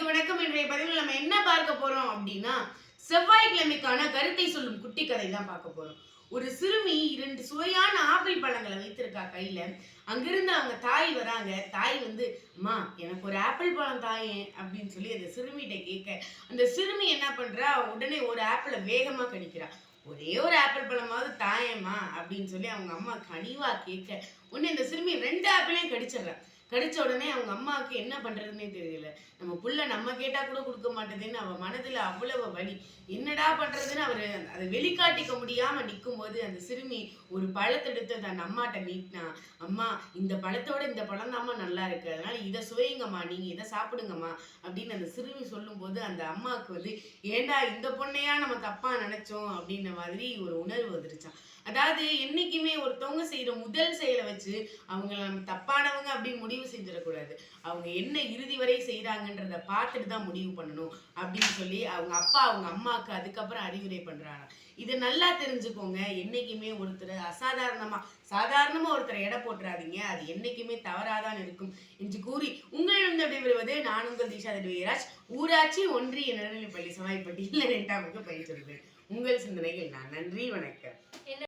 அனைவருக்கும் வணக்கம். இன்றைய பதிவில் நம்ம என்ன பார்க்க போறோம் அப்படின்னா செவ்வாய்க்கிழமைக்கான கருத்தை சொல்லும் குட்டி கதை தான் பார்க்க போறோம். ஒரு சிறுமி இரண்டு சுவையான ஆப்பிள் பழங்களை வைத்திருக்கா கையில. அங்கிருந்து அவங்க தாய் வராங்க. தாய் வந்து அம்மா எனக்கு ஒரு ஆப்பிள் பழம் தாயேன் அப்படின்னு சொல்லி அந்த சிறுமிகிட்ட கேட்க அந்த சிறுமி என்ன பண்றா? உடனே ஒரு ஆப்பிளை வேகமா கடிக்கிறா. ஒரே ஒரு ஆப்பிள் பழமாவது தாயேம்மா அப்படின்னு சொல்லி அவங்க அம்மா கனிவா கேட்க உடனே இந்த சிறுமி ரெண்டு ஆப்பிளையும் கடிச்சிடுறா. கடிச்ச உடனே அவங்க அம்மாவுக்கு என்ன பண்றதுன்னே தெரியல. நம்ம புள்ள நம்ம கேட்டா கூட கொடுக்க மாட்டேதுன்னு அவ மனதுல அவ்வளவு வலி. என்னடா பண்றதுன்னு அவர் அதை வெளிக்காட்டிக்க முடியாம நிற்கும் போது அந்த சிறுமி ஒரு பழத்தெடுத்து தன் அம்மாட்ட நீட்டினா அம்மா இந்த பழத்தோட இந்த பழம் தாம்மா நல்லா இருக்கு. அதனால இதை சுவையுங்கம்மா. நீங்க இதை சாப்பிடுங்கம்மா. அப்படின்னு அந்த சிறுமி சொல்லும்போது அந்த அம்மாவுக்கு வந்து ஏண்டா இந்த பொண்ணையா நம்ம தப்பா நினைச்சோம்? அப்படின்ன மாதிரி ஒரு உணர்வு வந்துருச்சான் அதாவது என்னைக்குமே ஒருத்தவங்க செய்யற முதல் செயலை வச்சு அவங்க நம்ம தப்பானவங்க அப்படின்னு முடிவு செஞ்சிடக்கூடாது. அவங்க என்ன இறுதி வரை செய்கிறாங்கன்றத பார்த்துட்டு தான் முடிவு பண்ணணும் அப்படின்னு சொல்லி அவங்க அப்பா அவங்க அம்மாவுக்கு அதுக்கப்புறம் அறிவுரை பண்றாங்க. இதை நல்லா தெரிஞ்சுக்கோங்க. என்னைக்குமே ஒருத்தர் அசாதாரணமா சாதாரணமா ஒருத்தரை எடை போட்டுறாதீங்க. அது என்னைக்குமே தவறாதான் இருக்கும் என்று கூறி உங்களிடம் விடைபெறுவது நான் உங்கள் திஷா வீராஜ் ஊராட்சி ஒன்றிய நடுநிலைப்பள்ளி சவாய்ப்பட்டி இல்லை ரெண்டாம் வகுப்பு பயிற்சி உங்கள் சிந்தனைகள் நான். நன்றி வணக்கம்.